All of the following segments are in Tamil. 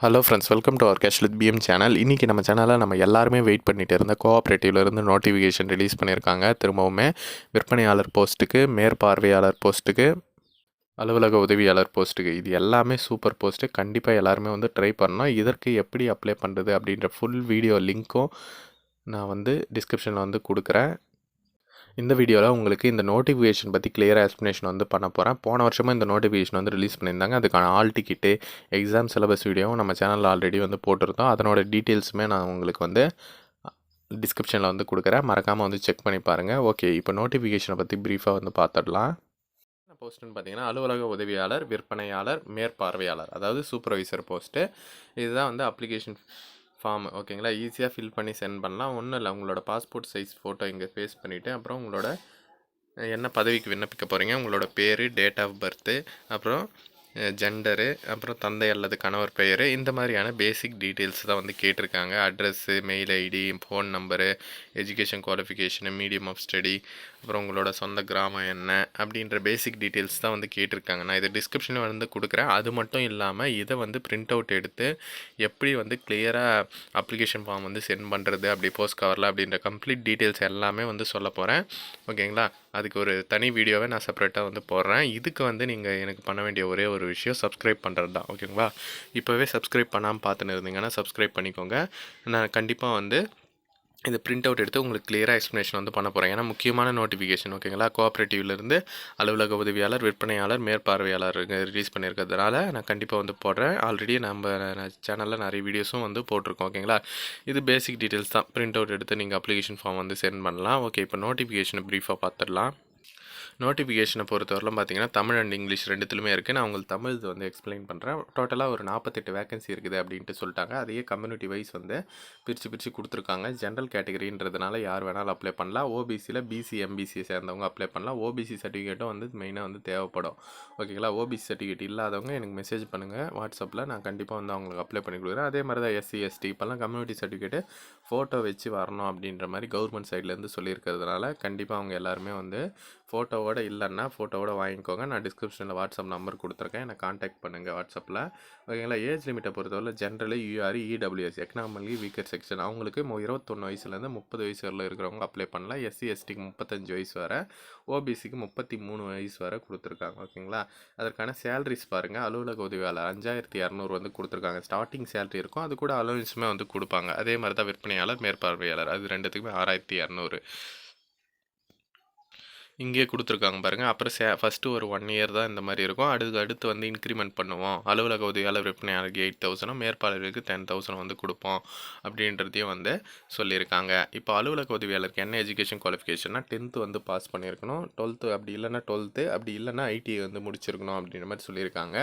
Hello friends welcome to our கேஷ்லித் PM channel இன்றைக்கி நம்ம சேனலில் நம்ம எல்லாருமே வெயிட் பண்ணிட்டு இருந்த கோஆப்ரேட்டிவ்லேருந்து நோட்டிஃபிகேஷன் ரிலீஸ் பண்ணியிருக்காங்க திரும்பவுமே விற்பனையாளர் போஸ்ட்டுக்கு மேற்பார்வையாளர் போஸ்ட்டுக்கு அலுவலக உதவியாளர் போஸ்ட்டுக்கு இது எல்லாமே சூப்பர் போஸ்ட்டு கண்டிப்பாக எல்லாருமே வந்து ட்ரை பண்ணோம் இதற்கு எப்படி அப்ளை பண்ணுறது அப்படின்ற ஃபுல் வீடியோ லிங்க்கும் நான் வந்து டிஸ்கிரிப்ஷனில் வந்து கொடுக்குறேன். இந்த வீடியோவில் உங்களுக்கு இந்த நோட்டிஃபிகேஷன் பற்றி கிளியராக எக்ஸ்ப்ளனேஷன் வந்து பண்ண போகிறேன் போன வருஷமாக இந்த நோட்டிஃபிகேஷன் வந்து ரிலீஸ் பண்ணியிருந்தாங்க. அதுக்கான ஆல் டிக்கெட்டு எக்ஸாம் சிலபஸ் வீடியோவும் நம்ம சேனலில் ஆல்ரெடி வந்து போட்டிருந்தோம். அதனோட டீட்டெயில்ஸுமே நான் உங்களுக்கு வந்து டிஸ்கிரிப்ஷனில் வந்து கொடுக்குறேன். மறக்காமல் வந்து செக் பண்ணி பாருங்கள் ஓகே இப்போ நோட்டிஃபிகேஷனை பற்றி ப்ரீஃபாக வந்து பார்த்துடலாம் போஸ்ட்டுன்னு பார்த்தீங்கன்னா அலுவலக உதவியாளர் விற்பனையாளர் மேற்பார்வையாளர் அதாவது சூப்பர்வைசர் போஸ்ட்டு இதுதான் வந்து அப்ளிகேஷன் ஃபார்ம் ஓகேங்களா ஈஸியாக ஃபில் பண்ணி சென்ட் பண்ணலாம். ஒன்றும் இல்லை. உங்களோட பாஸ்போர்ட் சைஸ் ஃபோட்டோ இங்கே பேஸ்ட் பண்ணிவிட்டு அப்புறம் உங்களோட என்ன பதவிக்கு விண்ணப்பிக்க போகிறீங்க உங்களோட பேர் டேட் ஆஃப் பர்த்து அப்புறம் ஜெண்டரு அப்புறம் தந்தை அல்லது கணவர் பெயர் இந்த மாதிரியான பேசிக் டீட்டெயில்ஸ் தான் வந்து கேட்டிருக்காங்க. Address mail ID phone number education qualification medium of study அப்புறம் உங்களோட சொந்த கிராமம் என்ன அப்படின்ற பேசிக் டீட்டெயில்ஸ் தான் வந்து கேட்டிருக்காங்க. நான் இதை டிஸ்கிரிப்ஷனில் வந்து கொடுக்குறேன். அது மட்டும் இல்லாமல் இதை வந்து பிரிண்ட் அவுட் எடுத்து எப்படி வந்து கிளியராக அப்ளிகேஷன் ஃபார்ம் வந்து சென்ட் பண்ணுறது அப்படி போஸ்ட் கவரில் அப்படின்ற கம்ப்ளீட் டீட்டெயில்ஸ் எல்லாமே வந்து சொல்ல போகிறேன் ஓகேங்களா அதுக்கு ஒரு தனி வீடியோவை நான் செப்பரேட்டாக வந்து போடுறேன். இதுக்கு வந்து நீங்கள் எனக்கு பண்ண வேண்டிய ஒரே ஒரு விஷயம் சப்ஸ்கிரைப் பண்ணுறது தான். ஓகேங்களா இப்போவே சப்ஸ்கிரைப் பண்ணாமல் பார்த்துன்னு இருந்தீங்கன்னா சப்ஸ்கிரைப் பண்ணிக்கோங்க. நான் கண்டிப்பாக வந்து இந்த பிரிண்ட் அவுட் எடுத்து உங்களுக்கு கிளியராக எக்ஸ்ப்ளனேஷன் வந்து பண்ண போகிறேன் ஏன்னா முக்கியமான நோட்டிஃபிகேஷன் ஓகேங்களா கோஆப்ரேட்டிவ்லேருந்து அலுவலக உதவியாளர் விற்பனையாளர் மேற்பார்வையாளர் ரிலீஸ் பண்ணியிருக்கிறதுனால நான் கண்டிப்பாக வந்து போடுறேன். ஆல்ரெடி நம்ம சேனலில் நிறைய வீடியோஸும் வந்து போட்டிருக்கோம் ஓகேங்களா இது பேசிக் டீட்டெயில்ஸ் தான். பிரிண்ட் அவுட் எடுத்து நீங்கள் அப்ளிகேஷன் ஃபார்ம் வந்து சென்ட் பண்ணலாம். ஓகே இப்போ நோட்டிஃபிகேஷனை ப்ரீஃபாக பார்த்துடலாம். நோட்டிஃபிகேஷனை பொறுத்தவரையிலும் பார்த்தீங்கன்னா தமிழ் அண்ட் இங்கிலீஷ் ரெண்டுத்துலையுமே இருக்குது நான் உங்களுக்கு தமிழ் வந்து எக்ஸ்பிளைன் பண்ணுறேன் டோட்டலாக ஒரு நாற்பத்தெட்டு வேகன்சி இருக்குது அப்படின்ட்டு சொல்லிட்டாங்க. அதையே கம்யூனிட்டி வைஸ் வந்து பிரித்து பிரித்து கொடுத்துருக்காங்க. ஜென்ரல் கேட்டகரின்றதுனால யார் வேணாலும் அப்ளை பண்ணலாம். ஓபிசியில் பிசி எம்பிசியை சேர்ந்தவங்க அப்ளை பண்ணலாம். ஓபிசி சர்டிஃபிகேட்டும் வந்து மெயினாக வந்து தேவைப்படும். ஓகேங்களா ஓபிசி சர்டிஃபிகேட் இல்லாதவங்க எனக்கு மெசேஜ் பண்ணுங்கள் வாட்ஸ்அப்பில் நான் கண்டிப்பாக வந்து அவங்களுக்கு அப்ளை பண்ணி கொடுக்குறேன். அதே மாதிரி தான் எஸ்சி எஸ்டி இப்போல்லாம் கம்யூனிட்டி சர்டிஃபிகேட்டு ஃபோட்டோ வச்சு வரணும் அப்படின்ற மாதிரி கவர்மெண்ட் சைட்லேருந்து சொல்லியிருக்கிறதுனால கண்டிப்பாக அவங்க எல்லாருமே வந்து ஃபோட்டோவோட இல்லைன்னா ஃபோட்டோவோட வாங்கிக்கோங்க. நான் டிஸ்கிரிப்ஷனில் வாட்ஸ்அப் நம்பர் கொடுத்துருக்கேன். என்னை காண்டாக்ட் பண்ணுங்கள் வாட்ஸ்அப்பில் ஓகேங்களா? ஏஜ் லிமிட்டை பொறுத்தவரை generally U R E W S economically weaker section. அவங்களுக்கு இருபத்தொன்று வயசுலேருந்து முப்பது வயசு வரல இருக்கிறவங்க அப்ளை பண்ணலாம். எஸ்சி எஸ்டிக்கு முப்பத்தஞ்சு வயசு வரை ஓபிசிக்கு முப்பத்தி மூணு வயசு வரை கொடுத்துருக்காங்க. ஓகேங்களா? அதற்கான சேலரிஸ் பாருங்கள் அலுவலக உதவியாளர் அஞ்சாயிரத்தி இரநூறு வந்து கொடுத்துருக்காங்க. ஸ்டார்டிங் சேலரி இருக்கும். அது கூட அலவன்ஸுமே வந்து கொடுப்பாங்க. அதே மாதிரி தான் விற்பனையாளர் மேற்பார்வையாளர். அது ரெண்டுத்துக்குமே ஆறாயிரத்தி இரநூறு இங்கேயே கொடுத்துருக்காங்க பாருங்கள் அப்புறம் சே ஃபஸ்ட்டு ஒரு ஒன் இயர் தான் இந்த மாதிரி இருக்கும். அடுத்து அடுத்து வந்து இன்க்ரிமெண்ட் பண்ணுவோம். அலுவலக உதவியாளர் விற்பனையாளருக்கு எயிட் தௌசண்டும் மேற்பாளருக்கு டென் தௌசண்ட் வந்து கொடுப்போம் அப்படின்றதையும் வந்து சொல்லியிருக்காங்க. இப்போ அலுவலக உதவியாளருக்கு என்ன எஜுகேஷன் குவாலிஃபிகேஷன்னா டென்த்து வந்து பாஸ் பண்ணியிருக்கணும். டுவெல்த்து அப்படி இல்லைன்னா டுவெல்த்து அப்படி இல்லைன்னா ஐடிஐ வந்து முடிச்சிருக்கணும் அப்படின்ற மாதிரி சொல்லியிருக்காங்க.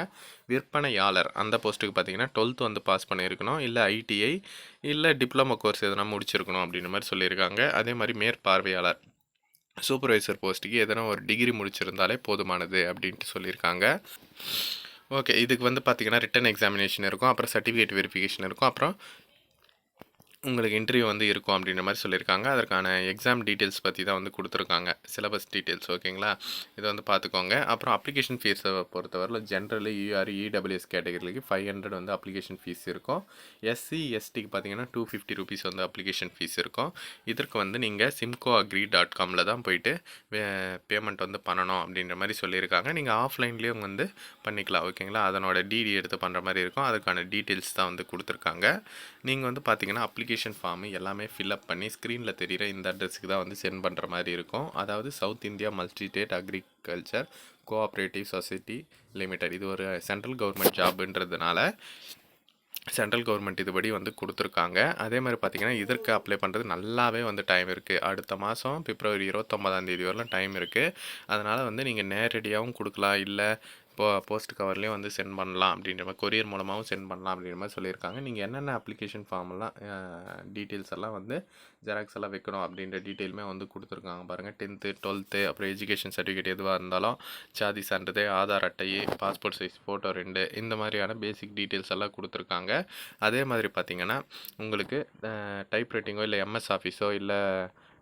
விற்பனையாளர் அந்த போஸ்ட்டுக்கு பார்த்தீங்கன்னா டுவெல்த்து வந்து பாஸ் பண்ணியிருக்கணும். இல்லை ஐடிஐ இல்லை டிப்ளமோ கோர்ஸ் எதனா முடிச்சிருக்கணும் அப்படின்ற மாதிரி சொல்லியிருக்காங்க. அதே மாதிரி மேற்பார்வையாளர். சூப்பர்வைசர் போஸ்ட்டுக்கு எதனா ஒரு டிகிரி முடிச்சிருந்தாலே போதுமானது அப்படின்ட்டு சொல்லியிருக்காங்க. ஓகே இதுக்கு வந்து பார்த்திங்கன்னா ரிட்டன் எக்ஸாமினேஷன் இருக்கும் அப்புறம் சர்டிஃபிகேட் வெரிஃபிகேஷன் இருக்கும் அப்புறம் உங்களுக்கு இன்டர்வியூ வந்து இருக்கும் அப்படின்ற மாதிரி சொல்லியிருக்காங்க. அதற்கான எக்ஸாம் டீட்டெயில்ஸ் பற்றி தான் வந்து கொடுத்துருக்காங்க. சிலபஸ் டீட்டெயில்ஸ் ஓகேங்களா இதை வந்து பார்த்துக்கோங்க அப்புறம் அப்ளிகேஷன் ஃபீஸை பொறுத்தவரையில் generally U R E W S கேட்டகரிக்கு ஃபைவ் ஹண்ட்ரட் வந்து அப்ளிகேஷன் ஃபீஸ் இருக்கும். எஸ்சி எஸ்டிக்கு பார்த்தீங்கன்னா டூ ஃபிஃப்டி ருபீஸ் வந்து அப்ளிகேஷன் ஃபீஸ் இருக்கும். இதற்கு வந்து நீங்கள் சிம்கோ அக்ரி டாட் காமில் தான் போயிட்டு பேமெண்ட் வந்து பண்ணணும் அப்படின்ற மாதிரி சொல்லியிருக்காங்க. நீங்கள் ஆஃப்லைன்லேயும் வந்து பண்ணிக்கலாம் ஓகேங்களா அதனோட டிடி எடுத்து பண்ணுற மாதிரி இருக்கும். அதுக்கான டீட்டெயில்ஸ் தான் வந்து கொடுத்துருக்காங்க. நீங்கள் வந்து பார்த்தீங்கன்னா அப்ளிகேஷன் ஃபார்மு எல்லாமே ஃபில்அப் பண்ணி ஸ்க்ரீனில் தெரிகிற இந்த அட்ரஸுக்கு தான் வந்து சென்ட் பண்ணுற மாதிரி இருக்கும். அதாவது south India multi state agriculture cooperative society limited இது ஒரு சென்ட்ரல் கவர்மெண்ட் ஜாப்ன்றதுனால சென்ட்ரல் கவர்மெண்ட் இதுபடி வந்து கொடுத்துருக்காங்க. அதே மாதிரி பார்த்திங்கன்னா இதற்கு அப்ளை பண்ணுறது நல்லாவே வந்து டைம் இருக்குது அடுத்த மாதம் பிப்ரவரி இருபத்தொம்பதாம் தேதி வரலாம் டைம் இருக்குது அதனால் வந்து நீங்கள் நேரடியாகவும் கொடுக்கலாம். இல்லை இப்போ போஸ்ட் கவர்லேயும் வந்து சென்ட் பண்ணலாம் அப்படின்ற மாதிரி கொரியர் மூலமாகவும் சென்ட் பண்ணலாம் அப்படின்ற மாதிரி சொல்லியிருக்காங்க. நீங்கள் என்னென்ன அப்ளிகேஷன் ஃபார்ம்லாம் டீட்டெயில்ஸ் எல்லாம் வந்து ஜெராக்ஸ் எல்லாம் வைக்கணும் அப்படின்ற டீட்டெயிலுமே வந்து கொடுத்துருக்காங்க பாருங்கள் டென்த்து டுவெல்த்து அப்புறம் எஜுகேஷன் சர்டிஃபிகேட் எதுவாக இருந்தாலும் சாதி சான்றிதழ் ஆதார் அட்டை பாஸ்போர்ட் சைஸ் ஃபோட்டோ ரெண்டு இந்த மாதிரியான பேசிக் டீட்டெயில்ஸ் எல்லாம் கொடுத்துருக்காங்க. அதே மாதிரி பார்த்தீங்கன்னா உங்களுக்கு டைப் ரைட்டிங்கோ இல்லை எம்எஸ் ஆஃபீஸோ இல்லை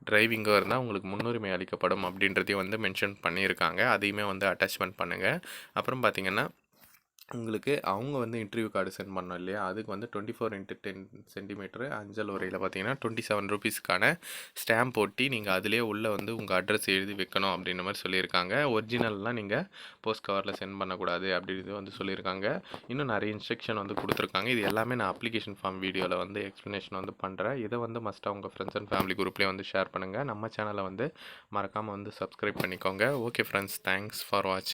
டிரைவிங்கோ இருந்தால் உங்களுக்கு முன்னுரிமை அளிக்கப்படும் அப்படின்றதையும் வந்து மென்ஷன் பண்ணியிருக்காங்க. அதையுமே வந்து அட்டாச்மெண்ட் பண்ணுங்கள் அப்புறம் பார்த்தீங்கன்னா உங்களுக்கு அவங்க வந்து இன்டர்வியூ கார்டு சென்ட் பண்ணோம் இல்லையா? அதுக்கு வந்து twenty four into ten centimetre அஞ்சல் உரையில் பார்த்தீங்கன்னா டுவெண்ட்டி செவன் ருபீஸ்க்கான ஸ்டாம்ப் ஒட்டி நீங்கள் அதிலே உள்ளே வந்து உங்கள் அட்ரஸ் எழுதி வைக்கணும் அப்படின்ற மாதிரி சொல்லியிருக்காங்க. ஒரிஜினல்லாம் நீங்கள் போஸ்ட் கவரில் சென்ட் பண்ணக்கூடாது அப்படின்னு வந்து சொல்லியிருக்காங்க. இன்னும் நிறைய இன்ஸ்ட்ரக்ஷன் வந்து கொடுத்துருக்காங்க. இது எல்லாமே நான் அப்ளிகேஷன் ஃபார்ம் வீடியோவில் வந்து எக்ஸ்ப்ளனேஷன் வந்து பண்ணுறேன் இதை வந்து மஸ்ட்டாக உங்கள் ஃப்ரெண்ட்ஸ் அண்ட் ஃபேமிலி குரூப்லேயே வந்து ஷேர் பண்ணுங்கள் நம்ம சேனலை வந்து மறக்காமல் வந்து சப்ஸ்கிரைப் பண்ணிக்கோங்க. Okay friends thanks for watch